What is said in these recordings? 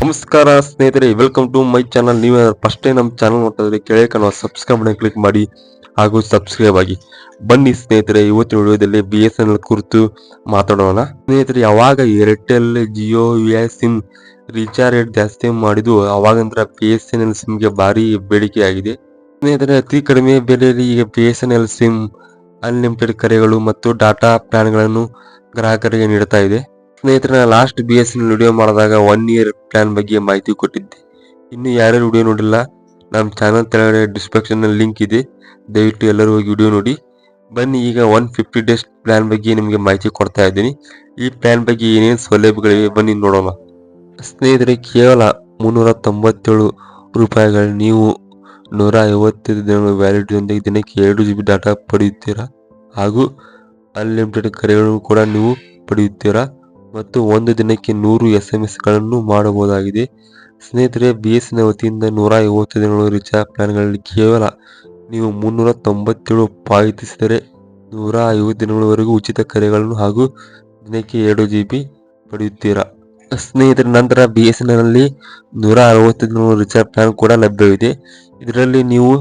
ನಮಸ್ಕಾರ ಸ್ನೇಹಿತರೆ welcome to my channel ನೀವು ಫಸ್ಟ್ ಟೈಮ್ ನಮ್ಮ ಚಾನಲ್ ನೋಡ್ತಾ ಇದ್ರೆ ಕೆಳಗೆ ಕಾಣುವ ಸಬ್ಸ್ಕ್ರೈಬ್ ಕ್ಲಿಕ್ ಮಾಡಿ ಹಾಗೂ ಸಬ್ಸ್ಕ್ರೈಬ್ ಆಗಿ. ಬನ್ನಿ ಸ್ನೇಹಿತರೆ, ಇವತ್ತಿನ ವಿಡಿಯೋದಲ್ಲಿ ಬಿ ಎಸ್ ಎನ್ ಎಲ್ ಕುರಿತು ಮಾತಾಡೋಣ. ಸ್ನೇಹಿತರೆ, ಯಾವಾಗ Airtel Jio V I SIM recharge rate ಜಾಸ್ತಿ ಮಾಡಿದ್ದು ಅವಾಗಂದ್ರೆ ಬಿ ಎಸ್ ಎನ್ ಎಲ್ ಸಿಮ್ಗೆ ಭಾರಿ ಬೇಡಿಕೆ ಆಗಿದೆ. ಸ್ನೇಹಿತರೆ, ಅತಿ ಕಡಿಮೆ ಬೆಲೆಯಲ್ಲಿ ಈಗ B S N L SIM unlimited ಕರೆಗಳು ಮತ್ತು ಡಾಟಾ ಪ್ಲಾನ್ಗಳನ್ನು ಗ್ರಾಹಕರಿಗೆ ನೀಡ್ತಾ ಇದೆ. ಸ್ನೇಹಿತರೆ last B S N L ಮಾಡಿದಾಗ ಒನ್ ಇಯರ್ ಪ್ಲಾನ್ ಬಗ್ಗೆ ಮಾಹಿತಿ ಕೊಟ್ಟಿದ್ದೆ. ಇನ್ನು ಯಾರ್ಯಾರು ವಿಡಿಯೋ ನೋಡಿಲ್ಲ, ನಮ್ಮ ಚಾನಲ್ ತೆಳಗಡೆ ಡಿಸ್ಕ್ರಿಪ್ಷನ್ ಲಿಂಕ್ ಇದೆ. ದಯವಿಟ್ಟು ಎಲ್ಲರೂ ಹೋಗಿ ವಿಡಿಯೋ ನೋಡಿ. ಬನ್ನಿ, ಈಗ ಒನ್ ಫಿಫ್ಟಿ ಡೇಸ್ ಪ್ಲಾನ್ ಬಗ್ಗೆ ನಿಮಗೆ ಮಾಹಿತಿ ಕೊಡ್ತಾ ಇದ್ದೀನಿ. ಈ ಪ್ಲಾನ್ ಬಗ್ಗೆ ಏನೇನು ಸೌಲಭ್ಯಗಳಿವೆ ಬನ್ನಿ ನೋಡೋಣ. ಸ್ನೇಹಿತರೆ, ಕೇವಲ ಮುನ್ನೂರ ತೊಂಬತ್ತೇಳು ರೂಪಾಯಿಗಳು. ನೀವು ನೂರ ಐವತ್ತೈದು ದಿನಗಳ ವ್ಯಾಲಿಡಿಯೊಂದಿಗೆ ದಿನಕ್ಕೆ ಎರಡು ಜಿ ಬಿ ಡಾಟಾ ಪಡೆಯುತ್ತೀರಾ? ಹಾಗೂ ಅನ್ಲಿಮಿಟೆಡ್ ಕರೆಗಳನ್ನು ಕೂಡ ನೀವು ಪಡೆಯುತ್ತೀರಾ? ಮತ್ತು ಒಂದು ದಿನಕ್ಕೆ ನೂರು ಎಸ್ ಎಂ ಎಸ್ಗಳನ್ನು ಮಾಡಬಹುದಾಗಿದೆ. ಸ್ನೇಹಿತರೆ, ಬಿ ಎಸ್ ಎನ್ ವತಿಯಿಂದ ನೂರ ಐವತ್ತು ದಿನಗಳು ರಿಚಾರ್ಜ್ ಪ್ಲಾನ್ಗಳಲ್ಲಿ ಕೇವಲ ನೀವು ಮುನ್ನೂರ ತೊಂಬತ್ತೇಳು ಪಾವತಿಸಿದರೆ ನೂರ ಐವತ್ತು ದಿನಗಳವರೆಗೂ ಉಚಿತ ಕರೆಗಳನ್ನು ಹಾಗೂ ದಿನಕ್ಕೆ ಎರಡು ಜಿ ಬಿ ಪಡೆಯುತ್ತೀರಾ? ಸ್ನೇಹಿತರ, ನಂತರ ಬಿ ಎಸ್ ಎನ್ ಎಲ್ನಲ್ಲಿ ನೂರ ಅರವತ್ತು ದಿನಗಳ ರಿಚಾರ್ಜ್ ಪ್ಲಾನ್ ಕೂಡ ಲಭ್ಯವಿದೆ. ಇದರಲ್ಲಿ ನೀವು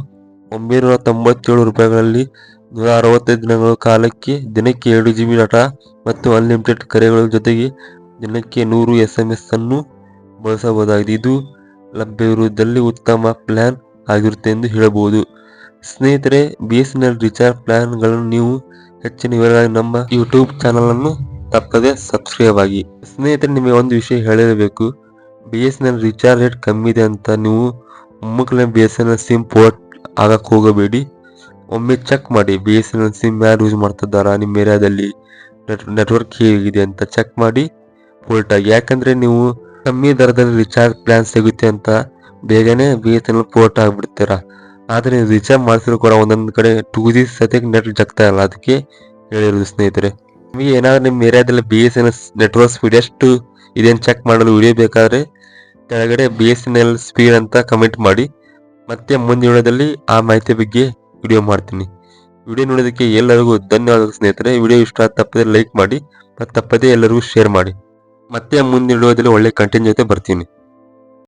ಒಂಬೈನೂರ ತೊಂಬತ್ತೇಳು ರೂಪಾಯಿಗಳಲ್ಲಿ ನೂರ ಅರವತ್ತೈದು ದಿನಗಳ ಕಾಲಕ್ಕೆ ದಿನಕ್ಕೆ ಎರಡು ಜಿ ಬಿ ಡಾಟಾ ಮತ್ತು ಅನ್ಲಿಮಿಟೆಡ್ ಕರೆಗಳ ಜೊತೆಗೆ ದಿನಕ್ಕೆ ನೂರು ಎಸ್ ಎಂ ಎಸ್ ಅನ್ನು ಬಳಸಬಹುದಾಗಿದೆ. ಇದು ಲಭ್ಯವಿರುವುದರಲ್ಲಿ ಉತ್ತಮ ಪ್ಲ್ಯಾನ್ ಆಗಿರುತ್ತೆ ಎಂದು ಹೇಳಬಹುದು. ಸ್ನೇಹಿತರೆ B S N L recharge ಪ್ಲ್ಯಾನ್ಗಳನ್ನು ನೀವು ಹೆಚ್ಚಿನ ವಿವರವಾಗಿ ನಮ್ಮ ಯೂಟ್ಯೂಬ್ ಚಾನಲ್ ಅನ್ನು ತಪ್ಪದೆ ಸಬ್ಸ್ಕ್ರೈಬ್ ಆಗಿ. ಸ್ನೇಹಿತರೆ, ನಿಮಗೆ ಒಂದು ವಿಷಯ ಹೇಳಿರಬೇಕು B S N L recharge rate ಕಮ್ಮಿ ಇದೆ ಅಂತ ನೀವು ಮುಮ್ಮಕ್ಕಳ B S N L SIM port ಆಗಕ್ಕೆ ಹೋಗಬೇಡಿ. ಒಮ್ಮೆ ಚೆಕ್ ಮಾಡಿ B S N L SIM ಯಾರು ಯೂಸ್ ಮಾಡ್ತಿದ್ದಾರಾ ನಿಮ್ಮ ಏರಿಯಾದಲ್ಲಿ ನೆಟ್ ನೆಟ್ವರ್ಕ್ ಹೇಗಿದೆ ಅಂತ ಚೆಕ್ ಮಾಡಿ ಪೋರ್ಟ್ ಆಗಿ. ಯಾಕಂದ್ರೆ ನೀವು ಕಮ್ಮಿ ದರದಲ್ಲಿ ರಿಚಾರ್ಜ್ ಪ್ಲ್ಯಾನ್ ಸಿಗುತ್ತೆ ಅಂತ ಬೇಗನೆ B S N L port ಆಗಿಬಿಡ್ತೀರಾ. ಆದರೆ ರಿಚಾರ್ಜ್ ಮಾಡಿಸಿದ್ರು ಕೂಡ ಒಂದೊಂದು ಕಡೆ ಟೂ ಜಿ ಸತ್ಯಕ್ಕೆ ನೆಟ್ ಜಗ್ತಾ ಇಲ್ಲ. ಅದಕ್ಕೆ ಹೇಳಿರೋದು ಸ್ನೇಹಿತರೆ, ನಿಮಗೆ ಏನಾದ್ರು ನಿಮ್ಮ ಏರಿಯಾದಲ್ಲಿ B S N L network speed ಎಷ್ಟು ಇದೆ ಅಂತ ಚೆಕ್ ಮಾಡಲು ವಿಡಿಯೋ ಬೇಕಾದ್ರೆ ಕೆಳಗಡೆ B S N L speed ಅಂತ ಕಮೆಂಟ್ ಮಾಡಿ. ಮತ್ತೆ ಮುಂದಿನ ವಿಡಿಯೋದಲ್ಲಿ ಆ ಮಾಹಿತಿ ಬಗ್ಗೆ ವಿಡಿಯೋ ಮಾಡ್ತೀನಿ. ವಿಡಿಯೋ ನೋಡೋದಕ್ಕೆ ಎಲ್ಲರಿಗೂ ಧನ್ಯವಾದಗಳು ಸ್ನೇಹಿತರೆ. ವಿಡಿಯೋ ಇಷ್ಟ ತಪ್ಪದೆ ಲೈಕ್ ಮಾಡಿ ಮತ್ತು ತಪ್ಪದೇ ಎಲ್ಲರಿಗೂ ಶೇರ್ ಮಾಡಿ. ಮತ್ತೆ ಮುಂದಿನ ವಿಡಿಯೋದಲ್ಲಿ ಒಳ್ಳೆ ಕಂಟೆಂಟ್ ಜೊತೆ ಬರ್ತೀನಿ.